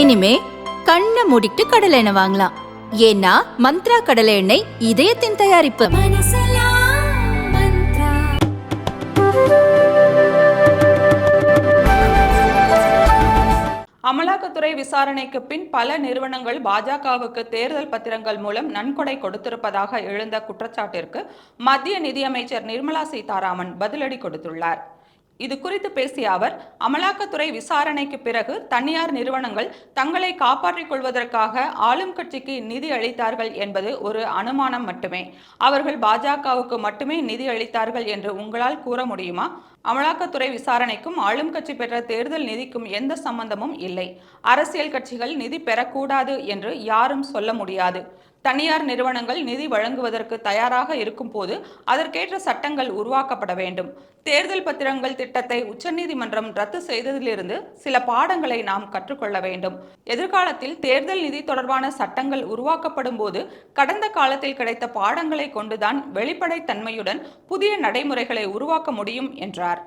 இனிமே கண்ணை மூடிட்டு கடலை எண்ணெய் வாங்கலாம். ஏன்னா மந்த்ரா கடலை எண்ணெய் இதயத்தின் தயாரிப்பு. அமலாக்கத்துறை விசாரணைக்கு பின் பல நிறுவனங்கள் பாஜகவுக்கு தேர்தல் பத்திரங்கள் மூலம் நன்கொடை கொடுத்திருப்பதாக எழுந்த குற்றச்சாட்டிற்கு மத்திய நிதியமைச்சர் நிர்மலா சீதாராமன் பதிலடி கொடுத்துள்ளார். இது குறித்து பேசிய அவர் அமலாக்கத்துறை விசாரணைக்கு பிறகு தனியார் நிறுவனங்கள் தங்களை காப்பாற்றிக் கொள்வதற்காக ஆளும் கட்சிக்கு நிதி அளித்தார்கள் என்பது ஒரு அனுமானம் மட்டுமே. அவர்கள் பாஜகவுக்கு மட்டுமே நிதி அளித்தார்கள் என்று உங்களால் கூற முடியுமா? அமலாக்கத்துறை விசாரணைக்கும் ஆளும் கட்சி பெற்ற தேர்தல் நிதிக்கும் எந்த சம்பந்தமும் இல்லை. அரசியல் கட்சிகள் நிதி பெறக்கூடாது என்று யாரும் சொல்ல முடியாது. தனியார் நிறுவனங்கள் நிதி வழங்குவதற்கு தயாராக இருக்கும் போது அதற்கேற்ற சட்டங்கள் உருவாக்கப்பட வேண்டும். தேர்தல் பத்திரங்கள் திட்டத்தை உச்சநீதிமன்றம் ரத்து செய்ததிலிருந்து சில பாடங்களை நாம் கற்றுக்கொள்ள வேண்டும். எதிர்காலத்தில் தேர்தல் நிதி தொடர்பான சட்டங்கள் உருவாக்கப்படும் போது கடந்த காலத்தில் கிடைத்த பாடங்களை கொண்டுதான் வெளிப்படைத்தன்மையுடன் புதிய நடைமுறைகளை உருவாக்க முடியும் என்றார்.